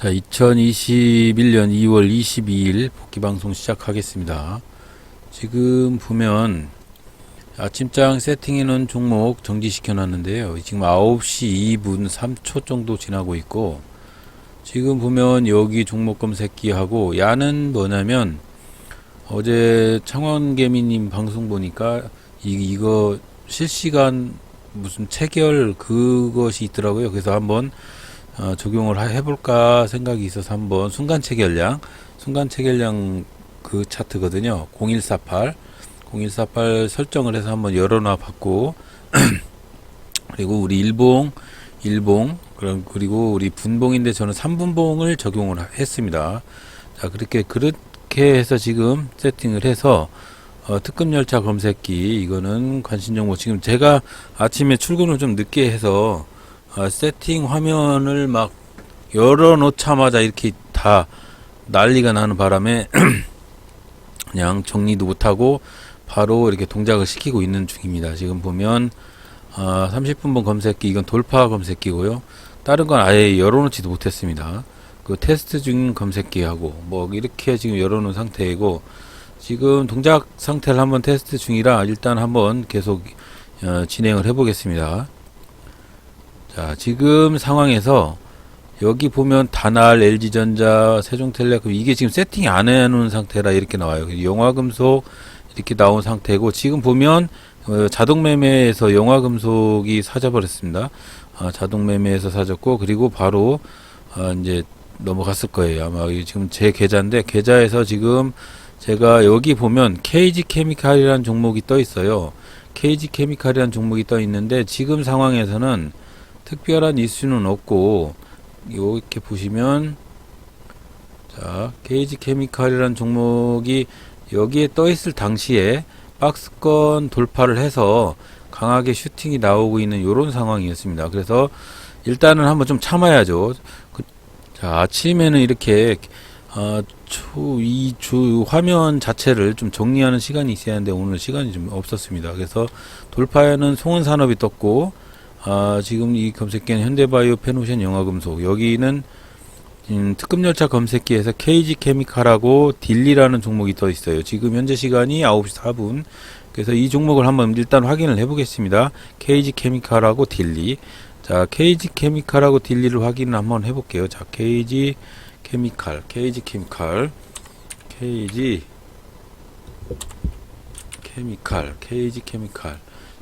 자, 2021년 2월 22일 복귀 방송 시작하겠습니다. 지금 보면 아침장 세팅해 놓은 종목 정지시켜 놨는데요. 지금 9시 2분 3초 정도 지나고 있고 지금 보면 여기 종목 검색기 하고 야는 뭐냐면 어제 창원개미님 방송 보니까 이, 이거 실시간 무슨 체결 그것이 있더라고요. 그래서 한번 어, 적용을 하- 해볼까 생각이 있어서 한번 순간 체결량, 순간 체결량 그 차트거든요. 0148, 0148 설정을 해서 한번 열어놔 봤고, 그리고 우리 일봉, 일봉, 그럼 그리고 우리 분봉인데 저는 3분봉을 적용을 하- 했습니다. 자, 그렇게 그렇게 해서 지금 세팅을 해서 어, 특급 열차 검색기 이거는 관심 정보 지금 제가 아침에 출근을 좀 늦게 해서 아, 세팅 화면을 막 열어놓자마자 이렇게 다 난리가 나는 바람에 그냥 정리도 못하고 바로 이렇게 동작을 시키고 있는 중입니다. 지금 보면 아, 30분번 검색기 이건 돌파 검색기고요. 다른 건 아예 열어놓지도 못했습니다. 그 테스트 중 검색기하고 뭐 이렇게 지금 열어놓은 상태이고 지금 동작 상태를 한번 테스트 중이라 일단 한번 계속 어, 진행을 해보겠습니다. 자, 지금 상황에서 여기 보면 다날, LG전자, 세종텔레콤 이게 지금 세팅이 안 해놓은 상태라 이렇게 나와요. 영화금속 이렇게 나온 상태고 지금 보면 어, 자동 매매에서 영화금속이 사져버렸습니다. 아, 자동 매매에서 사졌고 그리고 바로 아, 이제 넘어갔을 거예요. 아마 지금 제 계좌인데 계좌에서 지금 제가 여기 보면 KG 케미칼이라는 종목이 떠 있어요. KG 케미칼이라는 종목이 떠 있는데 지금 상황에서는 특별한 이슈는 없고 이렇게 보시면 자 케이지 케미칼이라는 종목이 여기에 떠 있을 당시에 박스권 돌파를 해서 강하게 슈팅이 나오고 있는 이런 상황이었습니다. 그래서 일단은 한번 좀 참아야죠. 그, 자 아침에는 이렇게 어, 초, 이주 화면 자체를 좀 정리하는 시간이 있어야 하는데 오늘 시간이 좀 없었습니다. 그래서 돌파에는 송은산업이 떴고 아, 지금 이 검색기는 현대바이오 페노션 영화금속 여기는 음, 특급 열차 검색기에서 KG 케미칼하고 딜리라는 종목이 떠 있어요. 지금 현재 시간이 9시 4분. 그래서 이 종목을 한번 일단 확인을 해 보겠습니다. KG 케미칼하고 딜리. 자, KG 케미칼하고 딜리를 확인을 한번 해 볼게요. 자, KG 케미칼, KG 케미칼, KG 케미칼, KG 케미칼.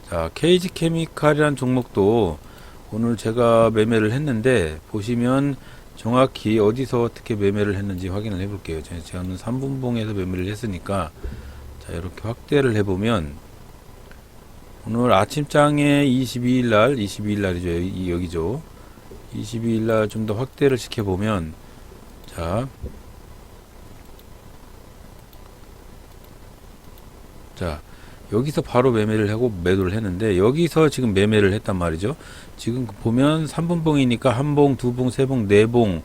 자, KG 케미칼이라는 종목도 오늘 제가 매매를 했는데 보시면 정확히 어디서 어떻게 매매를 했는지 확인을 해 볼게요. 제- 저는 3분봉에서 매매를 했으니까 자, 이렇게 확대를 해 보면 오늘 아침장에 22일 날, 22일 날이죠. 이- 여기죠. 22일 날 좀 더 확대를 시켜 보면 자. 자, 여기서 바로 매매를 하고 매도를 했는데 여기서 지금 매매를 했단 말이죠. 지금 보면 3분봉이니까 한 봉, 두 봉, 세 봉, 네 봉,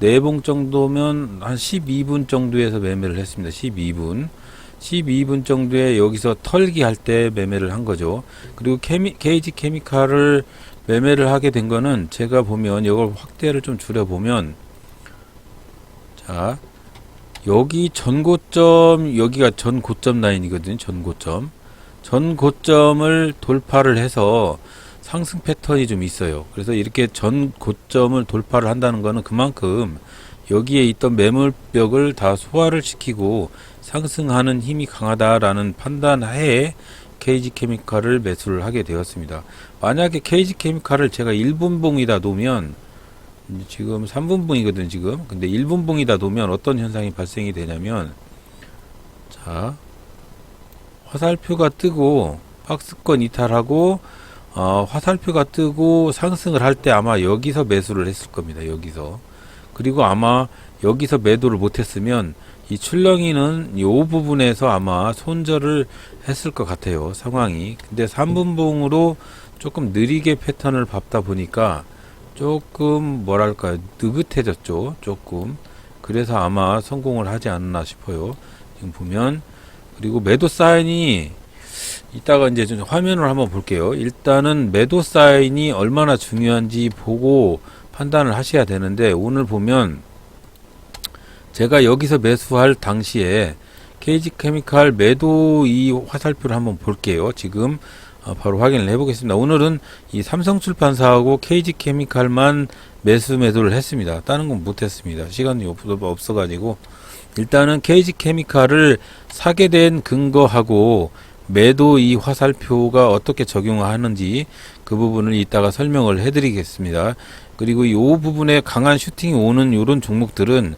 네 봉 정도면 한 12분 정도에서 매매를 했습니다. 12분. 12분 정도에 여기서 털기 할 때 매매를 한 거죠. 그리고 케미, 케이지 케미칼을 매매를 하게 된 거는 제가 보면 이걸 확대를 좀 줄여보면 자, 여기 전고점, 여기가 전고점 라인이거든요. 전고점. 전 고점을 돌파를 해서 상승 패턴이 좀 있어요. 그래서 이렇게 전 고점을 돌파를 한다는 거는 그만큼 여기에 있던 매물벽을 다 소화를 시키고 상승하는 힘이 강하다라는 판단하에 KG 케미칼을 매수를 하게 되었습니다. 만약에 KG 케미칼을 제가 1분봉이다 놓으면 지금 3분봉이거든 지금. 근데 1분봉이다 놓으면 어떤 현상이 발생이 되냐면 자 화살표가 뜨고 박스권 이탈하고 어, 화살표가 뜨고 상승을 할 때 아마 여기서 매수를 했을 겁니다. 여기서 그리고 아마 여기서 매도를 못했으면 이 출렁이는 이 부분에서 아마 손절을 했을 것 같아요. 상황이. 근데 3분봉으로 조금 느리게 패턴을 밟다 보니까 조금 뭐랄까 느긋해졌죠. 조금. 그래서 아마 성공을 하지 않나 싶어요. 지금 보면 그리고 매도 사인이 이따가 이제 좀 화면을 한번 볼게요. 일단은 매도 사인이 얼마나 중요한지 보고 판단을 하셔야 되는데 오늘 보면 제가 여기서 매수할 당시에 KG 케미칼 매도 이 화살표를 한번 볼게요. 지금 어, 바로 확인을 해보겠습니다. 오늘은 이 삼성출판사하고 KG 케미칼만 매수 매도를 했습니다. 다른 건 못했습니다. 시간이 없- 없어가지고 일단은 KG 케미칼을 사게 된 근거하고 매도 이 화살표가 어떻게 적용하는지 그 부분을 이따가 설명을 해드리겠습니다. 그리고 이 부분에 강한 슈팅이 오는 이런 종목들은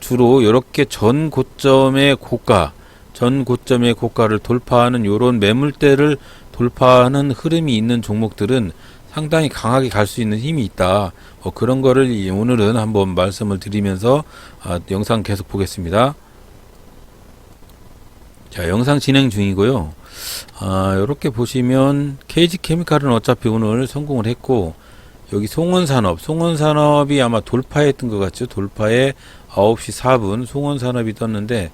주로 이렇게 전 고점의 고가, 전 고점의 고가를 돌파하는 이런 매물대를 돌파하는 흐름이 있는 종목들은 상당히 강하게 갈 수 있는 힘이 있다. 뭐 그런 거를 이- 오늘은 한번 말씀을 드리면서 아, 영상 계속 보겠습니다. 자, 영상 진행 중이고요. 아, 이렇게 보시면 KG 케미칼은 어차피 오늘 성공을 했고 여기 송원산업, 송원산업이 아마 돌파했던 것 같죠. 돌파에 9시 4분 송원산업이 떴는데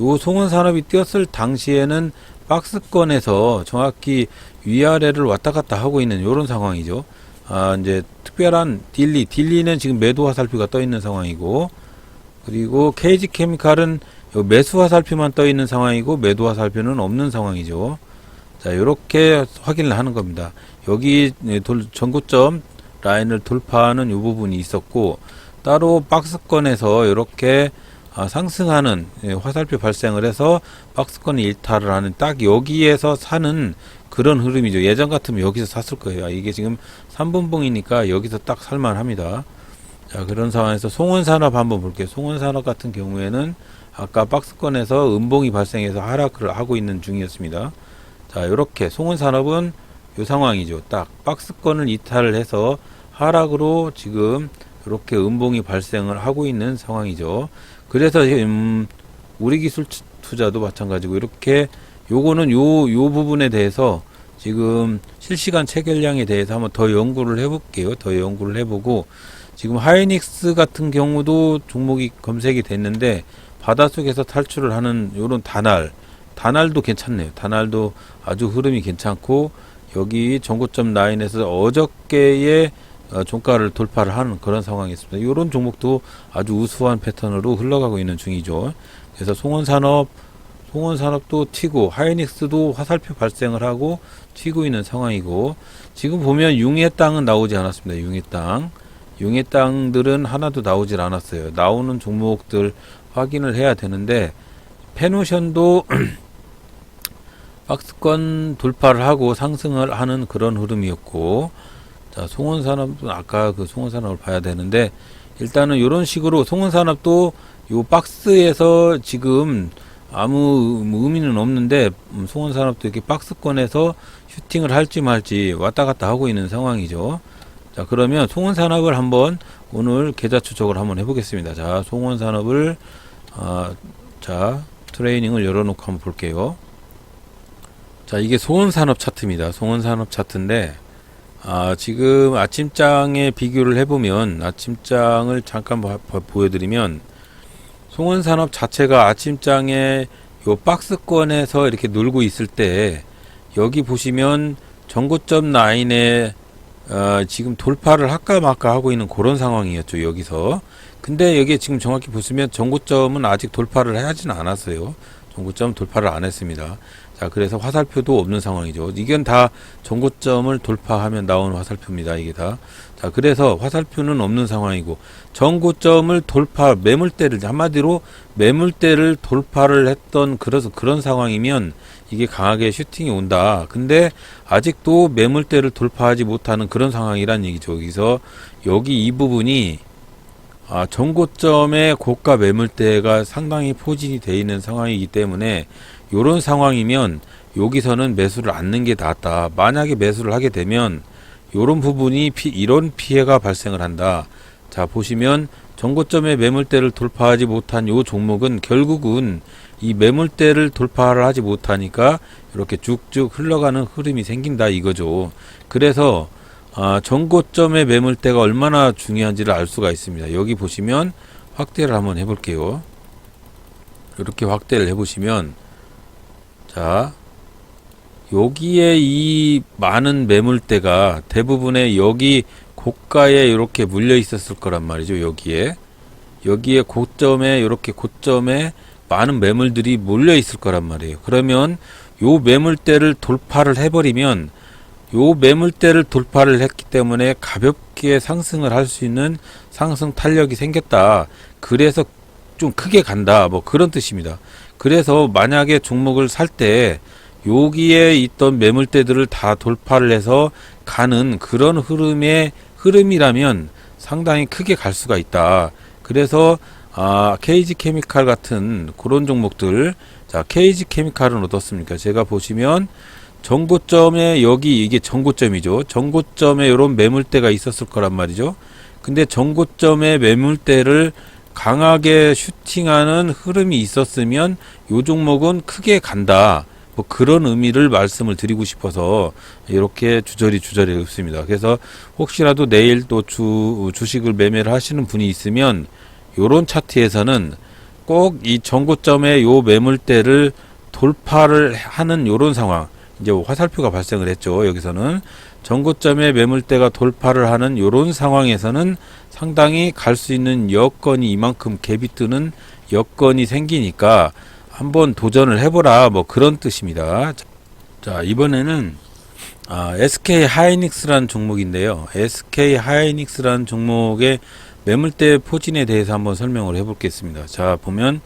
요 송원산업이 뛰었을 당시에는 박스권에서 정확히 위아래를 왔다 갔다 하고 있는 이런 상황이죠. 아, 이제 특별한 딜리, 딜리는 지금 매도 화살표가 떠 있는 상황이고 그리고 KG 케미칼은 요 매수 화살표만 떠 있는 상황이고 매도 화살표는 없는 상황이죠. 자, 이렇게 확인을 하는 겁니다. 여기 네, 돌, 전고점 라인을 돌파하는 이 부분이 있었고 따로 박스권에서 이렇게 아, 상승하는 예, 화살표 발생을 해서 박스권 일탈을 하는 딱 여기에서 사는 그런 흐름이죠. 예전 같으면 여기서 샀을 거예요. 아, 이게 지금 3분봉이니까 여기서 딱 살만합니다. 자, 그런 상황에서 송원산업 한번 볼게요. 송원산업 같은 경우에는 아까 박스권에서 음봉이 발생해서 하락을 하고 있는 중이었습니다. 자, 이렇게 송원산업은 이 상황이죠. 딱 박스권을 이탈을 해서 하락으로 지금 이렇게 음봉이 발생을 하고 있는 상황이죠. 그래서 음, 우리 기술 투- 투자도 마찬가지고 이렇게 요거는 요 요 부분에 대해서 지금 실시간 체결량에 대해서 한번 더 연구를 해볼게요. 더 연구를 해보고 지금 하이닉스 같은 경우도 종목이 검색이 됐는데 바닷속에서 탈출을 하는 요런 다날 다날도 괜찮네요. 다날도 아주 흐름이 괜찮고 여기 전고점 라인에서 어저께의 어, 종가를 돌파를 하는 그런 상황이 있습니다. 이런 종목도 아주 우수한 패턴으로 흘러가고 있는 중이죠. 그래서 송원산업, 송원산업도 튀고 하이닉스도 화살표 발생을 하고 튀고 있는 상황이고 지금 보면 융의 땅은 나오지 않았습니다. 융의 땅, 융의 땅들은 하나도 나오질 않았어요. 나오는 종목들 확인을 해야 되는데 페노션도 박스권 돌파를 하고 상승을 하는 그런 흐름이었고 자 송원산업은 아까 그 송원산업을 봐야 되는데 일단은 이런 식으로 송원산업도 요 박스에서 지금 아무 의미는 없는데 음, 송원 산업도 이렇게 박스권에서 슈팅을 할지 말지 왔다 갔다 하고 있는 상황이죠. 자 그러면 송원 산업을 한번 오늘 계좌 추적을 한번 해보겠습니다. 자 송원 산업을 아, 자 트레이닝을 열어놓고 한번 볼게요. 자, 이게 송원 산업 차트입니다. 송원 산업 차트인데, 아, 지금 아침장에 비교를 해보면, 아침장을 잠깐 봐- 봐- 보여드리면, 송원산업 자체가 아침장에 요 박스권에서 이렇게 놀고 있을 때, 여기 보시면 전고점 라인에 어, 지금 돌파를 할까 말까 하고 있는 그런 상황이었죠, 여기서. 근데 여기 지금 정확히 보시면 전고점은 아직 돌파를 하지는 않았어요. 전고점 돌파를 안 했습니다. 자, 그래서 화살표도 없는 상황이죠. 이건 다 전고점을 돌파하면 나오는 화살표입니다. 이게 다. 자, 그래서 화살표는 없는 상황이고 전고점을 돌파 매물대를 한마디로 매물대를 돌파를 했던 그래서 그런 상황이면 이게 강하게 슈팅이 온다. 근데 아직도 매물대를 돌파하지 못하는 그런 상황이란 얘기죠. 여기서 여기 이 부분이 아, 전고점의 고가 매물대가 상당히 포진이 되어 있는 상황이기 때문에 요런 상황이면 여기서는 매수를 않는 게 낫다. 만약에 매수를 하게 되면 요런 부분이 피, 이런 피해가 발생을 한다. 자, 보시면 전고점의 매물대를 돌파하지 못한 요 종목은 결국은 이 매물대를 돌파를 하지 못하니까 이렇게 쭉쭉 흘러가는 흐름이 생긴다 이거죠. 그래서 아, 전고점의 매물대가 얼마나 중요한지를 알 수가 있습니다. 여기 보시면 확대를 한번 해볼게요. 이렇게 확대를 해보시면 자 여기에 이 많은 매물대가 대부분의 여기 고가에 이렇게 물려 있었을 거란 말이죠. 여기에 여기에 고점에 이렇게 고점에 많은 매물들이 몰려 있을 거란 말이에요. 그러면 요 매물대를 돌파를 해버리면 요 매물대를 돌파를 했기 때문에 가볍게 상승을 할 수 있는 상승 탄력이 생겼다. 그래서 좀 크게 간다. 뭐 그런 뜻입니다. 그래서 만약에 종목을 살 때 여기에 있던 매물대들을 다 돌파를 해서 가는 그런 흐름의 흐름이라면 상당히 크게 갈 수가 있다. 그래서 아, KG 케미칼 같은 그런 종목들 자, KG 케미칼은 어떻습니까? 제가 보시면 정고점에 여기 이게 정고점이죠. 정고점에 이런 매물대가 있었을 거란 말이죠. 근데 정고점의 매물대를 강하게 슈팅하는 흐름이 있었으면 요 종목은 크게 간다. 뭐 그런 의미를 말씀을 드리고 싶어서 이렇게 주저리 주저리 습니다 그래서 혹시라도 내일 또 주, 주식을 매매를 하시는 분이 있으면 요런 차트에서는 꼭이 정고점의 요 매물대를 돌파를 하는 요런 상황 이제 화살표가 발생을 했죠. 여기서는 정고점의 매물대가 돌파를 하는 요런 상황에서는 상당히 갈 수 있는 여건이 이만큼 갭이 뜨는 여건이 생기니까 한번 도전을 해보라 뭐 그런 뜻입니다. 자 이번에는 아, SK 하이닉스라는 종목인데요. SK 하이닉스라는 종목의 매물대 포진에 대해서 한번 설명을 해보겠습니다. 자 보면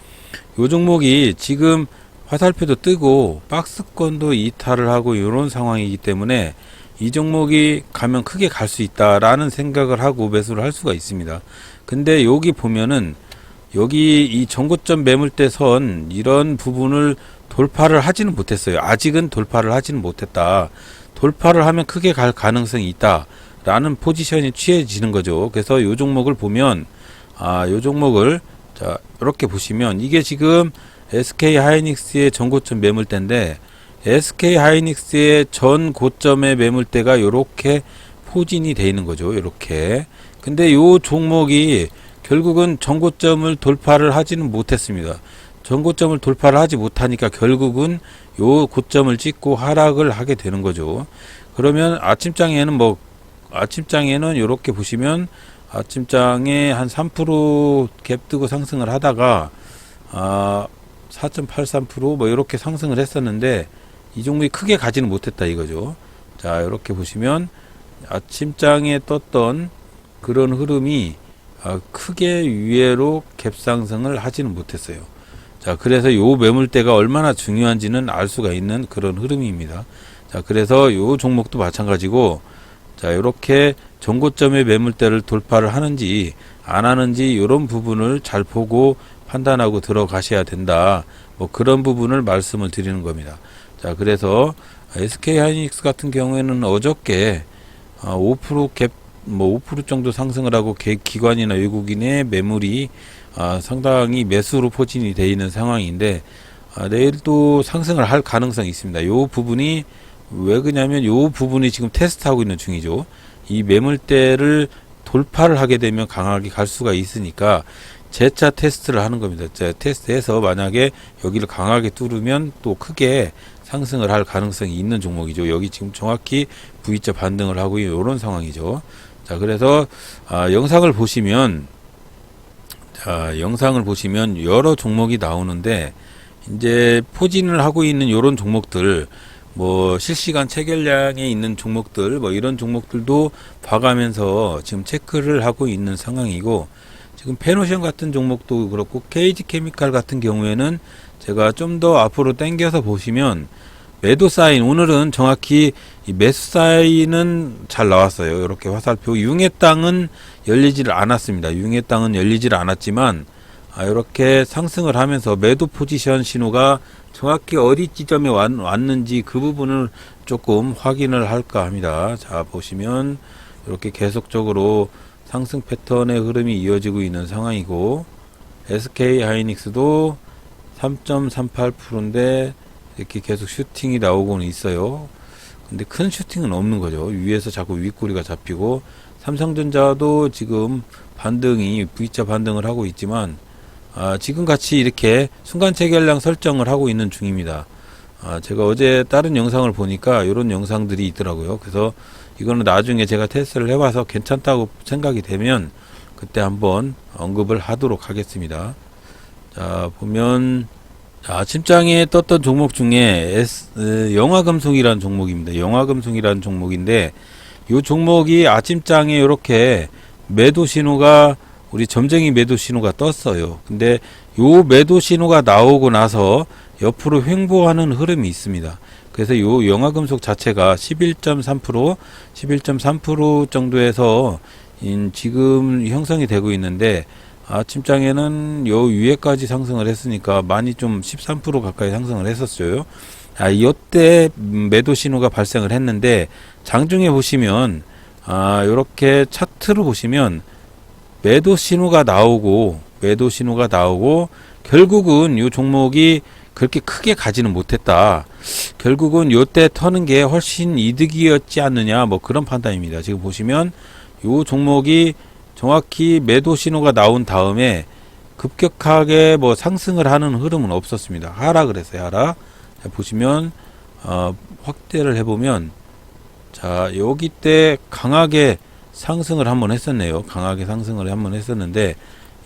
요 종목이 지금 화살표도 뜨고 박스권도 이탈을 하고 이런 상황이기 때문에 이 종목이 가면 크게 갈 수 있다라는 생각을 하고 매수를 할 수가 있습니다. 근데 여기 보면은 여기 이 전고점 매물대 선 이런 부분을 돌파를 하지는 못했어요. 아직은 돌파를 하지는 못했다. 돌파를 하면 크게 갈 가능성이 있다라는 포지션이 취해지는 거죠. 그래서 이 종목을 보면 아, 이 종목을 자, 이렇게 보시면 이게 지금 SK 하이닉스의 전고점 매물대인데 SK 하이닉스의 전 고점의 매물대가 이렇게 포진이 돼 있는 거죠. 이렇게. 근데 요 종목이 결국은 전고점을 돌파를 하지는 못했습니다. 전고점을 돌파를 하지 못하니까 결국은 요 고점을 찍고 하락을 하게 되는 거죠. 그러면 아침장에는 뭐 아침장에는 이렇게 보시면 아침장에 한 3%갭 뜨고 상승을 하다가 아 4.83%뭐 이렇게 상승을 했었는데 이 종목이 크게 가지는 못했다 이거죠. 자, 이렇게 보시면 아침장에 떴던 그런 흐름이 아, 크게 위에로 갭상승을 하지는 못했어요. 자, 그래서 요 매물대가 얼마나 중요한지는 알 수가 있는 그런 흐름입니다. 자, 그래서 요 종목도 마찬가지고 자, 이렇게 전고점의 매물대를 돌파를 하는지 안 하는지 이런 부분을 잘 보고 판단하고 들어가셔야 된다. 뭐 그런 부분을 말씀을 드리는 겁니다. 자, 그래서 SK 하이닉스 같은 경우에는 어저께 5%갭 뭐 5% 정도 상승을 하고 기관이나 외국인의 매물이 아, 상당히 매수로 포진이 되어 있는 상황인데 아, 내일 또 상승을 할 가능성이 있습니다. 요 부분이 왜 그냐면 요 부분이 지금 테스트하고 있는 중이죠. 이 매물대를 돌파를 하게 되면 강하게 갈 수가 있으니까 재차 테스트를 하는 겁니다. 자, 테스트해서 만약에 여기를 강하게 뚫으면 또 크게 상승을 할 가능성이 있는 종목이죠. 여기 지금 정확히 V자 반등을 하고 있는 이런 상황이죠. 자, 그래서 아, 영상을 보시면 자, 영상을 보시면 여러 종목이 나오는데 이제 포진을 하고 있는 이런 종목들 뭐 실시간 체결량에 있는 종목들 뭐 이런 종목들도 봐가면서 지금 체크를 하고 있는 상황이고 지금 페노션 같은 종목도 그렇고 케이지 케미칼 같은 경우에는 제가 좀 더 앞으로 당겨서 보시면 매도 사인 오늘은 정확히 이 매수 사인은 잘 나왔어요. 이렇게 화살표 융의 땅은 열리지를 않았습니다. 융의 땅은 열리지를 않았지만 아, 이렇게 상승을 하면서 매도 포지션 신호가 정확히 어디 지점에 왔, 왔는지 그 부분을 조금 확인을 할까 합니다. 자 보시면 이렇게 계속적으로 상승 패턴의 흐름이 이어지고 있는 상황이고 SK 하이닉스도 3.38%인데 이렇게 계속 슈팅이 나오고는 있어요. 근데 큰 슈팅은 없는 거죠. 위에서 자꾸 윗꼬리가 잡히고 삼성전자도 지금 반등이 V자 반등을 하고 있지만 아, 지금 같이 이렇게 순간 체결량 설정을 하고 있는 중입니다. 아, 제가 어제 다른 영상을 보니까 이런 영상들이 있더라고요. 그래서 이거는 나중에 제가 테스트를 해봐서 괜찮다고 생각이 되면 그때 한번 언급을 하도록 하겠습니다. 자, 보면, 자, 아침장에 떴던 종목 중에 S, 에, 영화금속이라는 종목입니다. 영화금속이라는 종목인데, 이 종목이 아침장에 이렇게 매도 신호가, 우리 점쟁이 매도 신호가 떴어요. 근데 요 매도 신호가 나오고 나서 옆으로 횡보하는 흐름이 있습니다. 그래서 요 영화금속 자체가 11.3%, 11.3% 정도에서 인 지금 형성이 되고 있는데 아침장에는 요 위에까지 상승을 했으니까 많이 좀 13% 가까이 상승을 했었어요. 아, 이때 매도 신호가 발생을 했는데 장중에 보시면 아, 요렇게 차트로 보시면 매도 신호가 나오고 매도 신호가 나오고 결국은 요 종목이 그렇게 크게 가지는 못했다. 결국은 요때 터는 게 훨씬 이득이었지 않느냐 뭐 그런 판단입니다. 지금 보시면 요 종목이 정확히 매도 신호가 나온 다음에 급격하게 뭐 상승을 하는 흐름은 없었습니다. 하락을 했어요. 하락. 자, 보시면 어, 확대를 해보면 자 여기 때 강하게 상승을 한번 했었네요. 강하게 상승을 한번 했었는데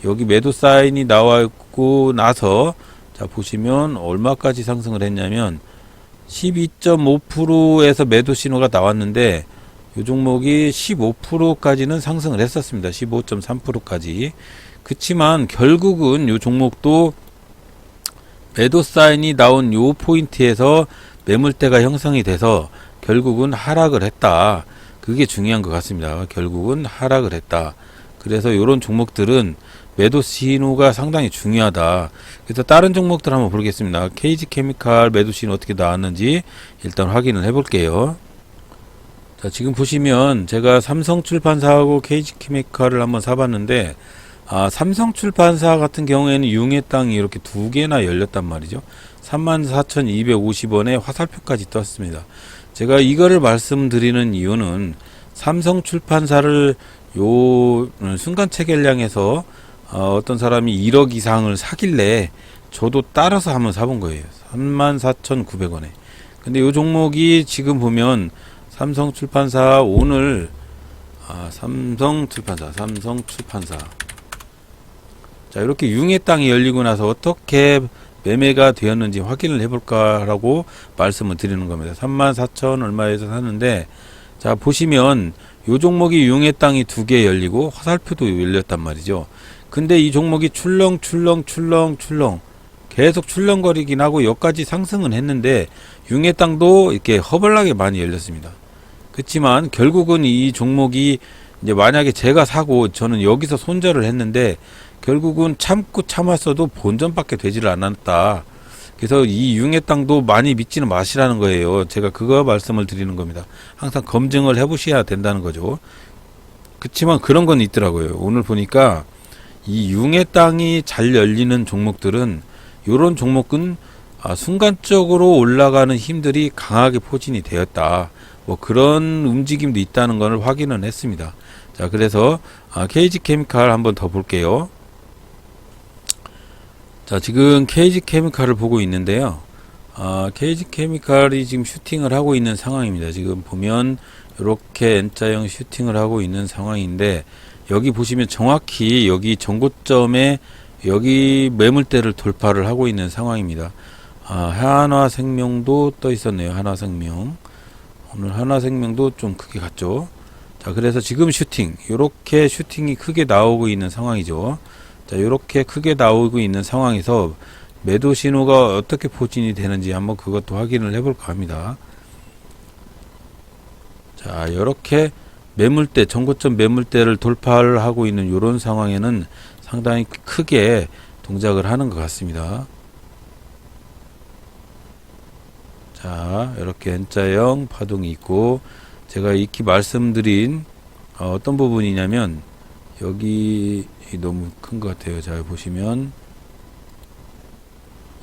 여기 매도 사인이 나왔고 나서 자 보시면 얼마까지 상승을 했냐면 12.5%에서 매도 신호가 나왔는데 이 종목이 15%까지는 상승을 했었습니다. 15.3%까지. 그치만 결국은 이 종목도 매도 사인이 나온 요 포인트에서 매물대가 형성이 돼서 결국은 하락을 했다. 그게 중요한 것 같습니다. 결국은 하락을 했다. 그래서 이런 종목들은 매도 신호가 상당히 중요하다. 그래서 다른 종목들 한번 보겠습니다. KG 케미칼 매도 신호 어떻게 나왔는지 일단 확인을 해볼게요. 자, 지금 보시면 제가 삼성 출판사하고 KG 케미칼을 한번 사봤는데, 아, 삼성 출판사 같은 경우에는 융의 땅이 이렇게 두 개나 열렸단 말이죠. 34,250원에 화살표까지 떴습니다. 제가 이거를 말씀드리는 이유는 삼성 출판사를 요 순간 체결량에서 어, 어떤 사람이 1억 이상을 사길래 저도 따라서 한번 사본 거예요. 34,900원에. 근데 요 종목이 지금 보면 삼성 출판사 오늘 아, 삼성 출판사, 삼성 출판사. 자, 이렇게 융의 땅이 열리고 나서 어떻게 매매가 되었는지 확인을 해볼까라고 말씀을 드리는 겁니다. 34,000 얼마에서 샀는데, 자, 보시면 요 종목이 융의 땅이 두 개 열리고 화살표도 열렸단 말이죠. 근데 이 종목이 출렁, 출렁, 출렁, 출렁. 계속 출렁거리긴 하고 여기까지 상승은 했는데 융의 땅도 이렇게 허벌나게 많이 열렸습니다. 그렇지만 결국은 이 종목이 이제 만약에 제가 사고 저는 여기서 손절을 했는데 결국은 참고 참았어도 본전밖에 되지를 않았다. 그래서 이 융의 땅도 많이 믿지는 마시라는 거예요. 제가 그거 말씀을 드리는 겁니다. 항상 검증을 해보셔야 된다는 거죠. 그렇지만 그런 건 있더라고요. 오늘 보니까 이 융의 땅이 잘 열리는 종목들은 요런 종목은 아, 순간적으로 올라가는 힘들이 강하게 포진이 되었다. 뭐 그런 움직임도 있다는 것을 확인은 했습니다. 자, 그래서 아, KG 케미칼 한번 더 볼게요. 자, 지금 KG 케미칼을 보고 있는데요. 아, KG 케미칼이 지금 슈팅을 하고 있는 상황입니다. 지금 보면 이렇게 N자형 슈팅을 하고 있는 상황인데 여기 보시면 정확히 여기 전고점에 여기 매물대를 돌파를 하고 있는 상황입니다. 아, 한화생명도 떠 있었네요. 한화생명. 오늘 한화생명도 좀 크게 갔죠. 자, 그래서 지금 슈팅, 이렇게 슈팅이 크게 나오고 있는 상황이죠. 자, 이렇게 크게 나오고 있는 상황에서 매도 신호가 어떻게 포진이 되는지 한번 그것도 확인을 해볼까 합니다. 자, 이렇게 매물대, 전고점 매물대를 돌파를 하고 있는 이런 상황에는 상당히 크게 동작을 하는 것 같습니다. 자, 이렇게 N자형 파동이 있고, 제가 익히 말씀드린 어, 떤 부분이냐면, 여기 너무 큰 것 같아요. 자, 보시면,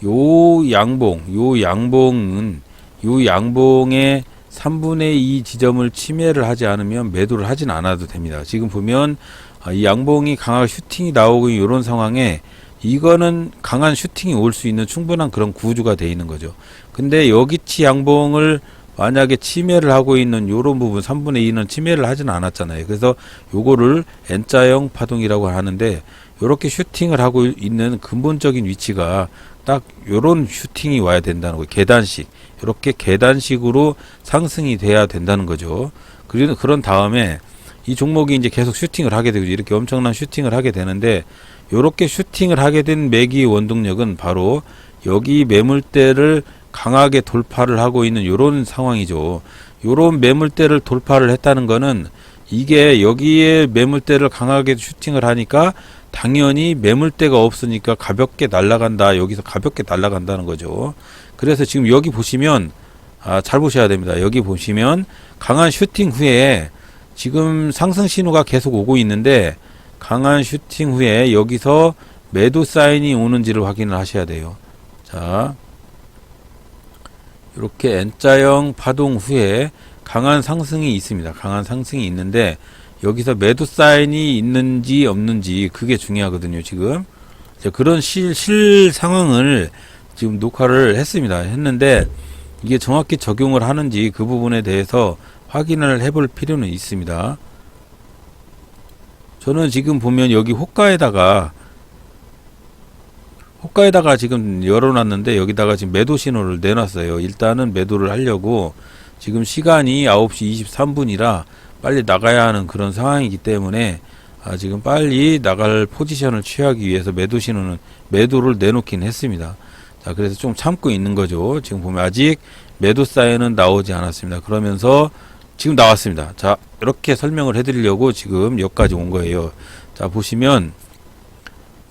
요 양봉, 요 양봉은, 요 양봉의 3분의 2 지점을 침해를 하지 않으면 매도를 하진 않아도 됩니다. 지금 보면, 아, 이 양봉이 강하게 슈팅이 나오고 이런 상황에 이거는 강한 슈팅이 올 수 있는 충분한 그런 구조가 되어 있는 거죠. 근데 여기치 양봉을 만약에 침해를 하고 있는 요런 부분 3분의 2는 침해를 하지는 않았잖아요. 그래서 요거를 N자형 파동이라고 하는데 요렇게 슈팅을 하고 있는 근본적인 위치가 딱 요런 슈팅이 와야 된다는 거예요. 계단식. 요렇게 계단식으로 상승이 돼야 된다는 거죠. 그리고 그런 다음에 이 종목이 이제 계속 슈팅을 하게 되고 이렇게 엄청난 슈팅을 하게 되는데 요렇게 슈팅을 하게 된 매기 원동력은 바로 여기 매물대를 강하게 돌파를 하고 있는 요런 상황이죠. 요런 매물대를 돌파를 했다는 거는 이게 여기에 매물대를 강하게 슈팅을 하니까 당연히 매물대가 없으니까 가볍게 날아간다. 여기서 가볍게 날아간다는 거죠. 그래서 지금 여기 보시면 아, 잘 보셔야 됩니다. 여기 보시면 강한 슈팅 후에 지금 상승 신호가 계속 오고 있는데 강한 슈팅 후에 여기서 매도 사인이 오는지를 확인을 하셔야 돼요. 자, 이렇게 N자형 파동 후에 강한 상승이 있습니다. 강한 상승이 있는데 여기서 매도 사인이 있는지 없는지 그게 중요하거든요. 지금 자, 그런 실, 실 상황을 지금 녹화를 했습니다. 했는데 이게 정확히 적용을 하는지 그 부분에 대해서 확인을 해볼 필요는 있습니다. 저는 지금 보면 여기 호가에다가 호가에다가 지금 열어놨는데 여기다가 지금 매도 신호를 내놨어요. 일단은 매도를 하려고 지금 시간이 9시 23분이라 빨리 나가야 하는 그런 상황이기 때문에 아, 지금 빨리 나갈 포지션을 취하기 위해서 매도 신호는 매도를 내놓긴 했습니다. 자, 그래서 좀 참고 있는 거죠. 지금 보면 아직 매도 사인은 나오지 않았습니다. 그러면서 지금 나왔습니다. 자, 이렇게 설명을 해드리려고 지금 여기까지 온 거예요. 자, 보시면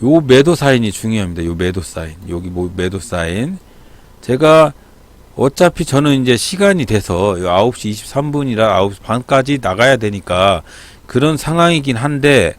요 매도 사인이 중요합니다. 요 매도 사인. 여기 뭐 매도 사인. 제가 어차피 저는 이제 시간이 돼서 9시 23분이라 9시 반까지 나가야 되니까 그런 상황이긴 한데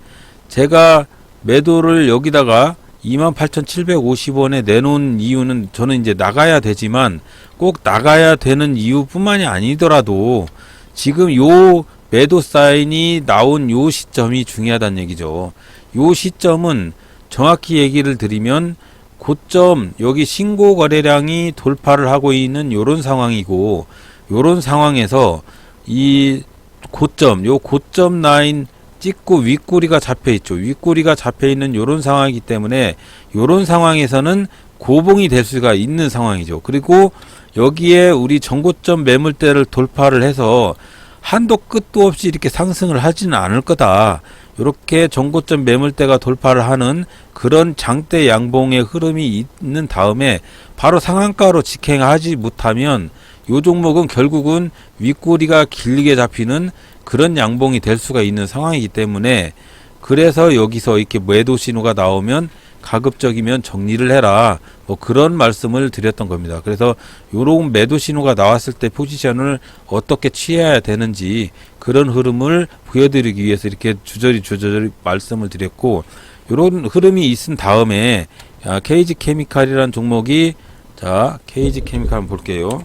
제가 매도를 여기다가 28,750원에 내놓은 이유는 저는 이제 나가야 되지만 꼭 나가야 되는 이유뿐만이 아니더라도 지금 요 매도 사인이 나온 요 시점이 중요하다는 얘기죠. 요 시점은 정확히 얘기를 드리면 고점 여기 신고 거래량이 돌파를 하고 있는 요런 상황이고 요런 상황에서 이 고점 요 고점 라인 찍고 윗꼬리가 잡혀 있죠. 윗꼬리가 잡혀 있는 요런 상황이기 때문에 요런 상황에서는 고봉이 될 수가 있는 상황이죠. 그리고 여기에 우리 전고점 매물대를 돌파를 해서 한도 끝도 없이 이렇게 상승을 하지는 않을 거다. 이렇게 전고점 매물대가 돌파를 하는 그런 장대 양봉의 흐름이 있는 다음에 바로 상한가로 직행하지 못하면 요 종목은 결국은 윗꼬리가 길게 잡히는 그런 양봉이 될 수가 있는 상황이기 때문에 그래서 여기서 이렇게 매도 신호가 나오면 가급적이면 정리를 해라. 뭐 그런 말씀을 드렸던 겁니다. 그래서 요런 매도 신호가 나왔을 때 포지션을 어떻게 취해야 되는지 그런 흐름을 보여드리기 위해서 이렇게 주저리 주저리 말씀을 드렸고 요런 흐름이 있은 다음에 아, 케이지 케미칼이라는 종목이 자 케이지 케미칼 한번 볼게요.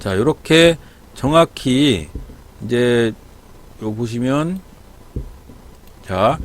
자 요렇게 정확히 이제 요 보시면 자,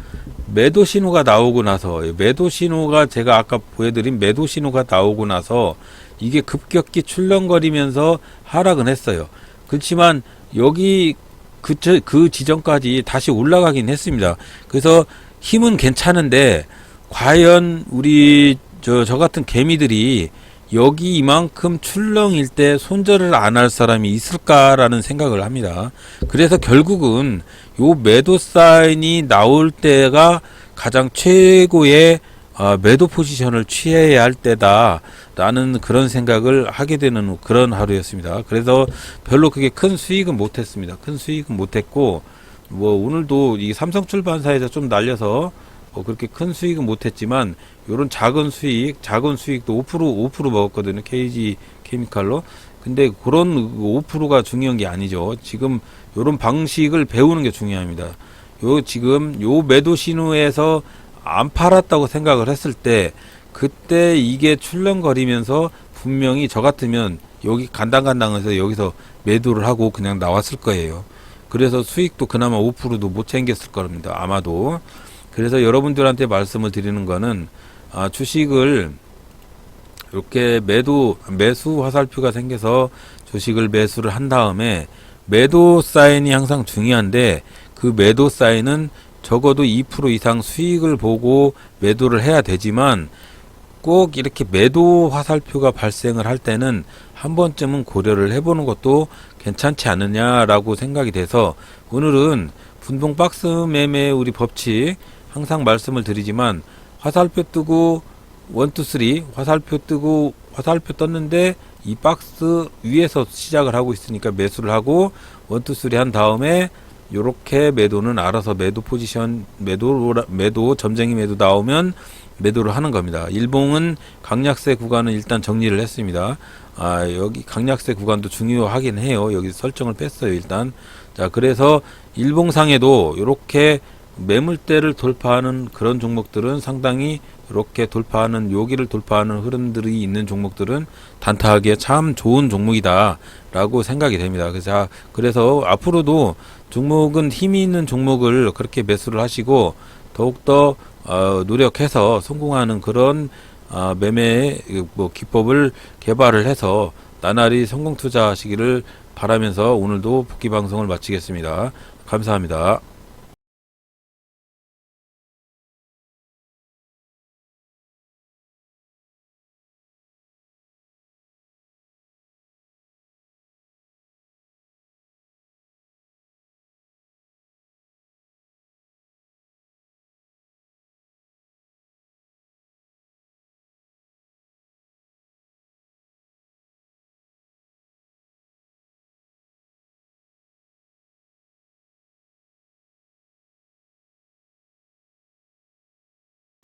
매도 신호가 나오고 나서 매도 신호가 제가 아까 보여드린 매도 신호가 나오고 나서 이게 급격히 출렁거리면서 하락은 했어요. 그렇지만 여기 그, 저- 그 지점까지 다시 올라가긴 했습니다. 그래서 힘은 괜찮은데 과연 우리 저, 저 같은 개미들이 여기 이만큼 출렁일 때 손절을 안 할 사람이 있을까라는 생각을 합니다. 그래서 결국은 요 매도 사인이 나올 때가 가장 최고의 아, 매도 포지션을 취해야 할 때다 라는 그런 생각을 하게 되는 그런 하루였습니다. 그래서 별로 그게 큰 수익은 못했습니다. 큰 수익은 못했고 뭐 오늘도 이 삼성 출판사에서 좀 날려서 뭐 그렇게 큰 수익은 못했지만 요런 작은 수익, 작은 수익도 5% 5% 먹었거든요. KG 케미칼로. 근데 그런 5%가 중요한 게 아니죠. 지금 요런 방식을 배우는 게 중요합니다. 요 지금 요 매도 신호에서 안 팔았다고 생각을 했을 때 그때 이게 출렁거리면서 분명히 저 같으면 여기 간당간당해서 여기서 매도를 하고 그냥 나왔을 거예요. 그래서 수익도 그나마 5%도 못 챙겼을 겁니다. 아마도. 그래서 여러분들한테 말씀을 드리는 거는 아, 주식을 이렇게 매도 매수 화살표가 생겨서 주식을 매수를 한 다음에 매도 사인이 항상 중요한데 그 매도 사인은 적어도 2% 이상 수익을 보고 매도를 해야 되지만 꼭 이렇게 매도 화살표가 발생을 할 때는 한 번쯤은 고려를 해보는 것도 괜찮지 않느냐라고 생각이 돼서 오늘은 분봉 박스 매매 우리 법칙 항상 말씀을 드리지만 화살표 뜨고 원투 쓰리 화살표 뜨고 화살표 떴는데 이 박스 위에서 시작을 하고 있으니까 매수를 하고 원투 쓰리 한 다음에 요렇게 매도는 알아서 매도 포지션 매도 매도 점쟁이 매도 나오면 매도를 하는 겁니다. 일봉은 강약세 구간은 일단 정리를 했습니다. 아, 여기 강약세 구간도 중요하긴 해요. 여기 설정을 뺐어요, 일단. 자, 그래서 일봉상에도 이렇게 매물대를 돌파하는 그런 종목들은 상당히 이렇게 돌파하는 여기를 돌파하는 흐름들이 있는 종목들은 단타하기에 참 좋은 종목이다 라고 생각이 됩니다. 그래서 자, 그래서 앞으로도 종목은 힘이 있는 종목을 그렇게 매수를 하시고 더욱더 어, 노력해서 성공하는 그런 어, 매매 뭐 기법을 개발을 해서 나날이 성공 투자하시기를 바라면서 오늘도 복귀 방송을 마치겠습니다. 감사합니다.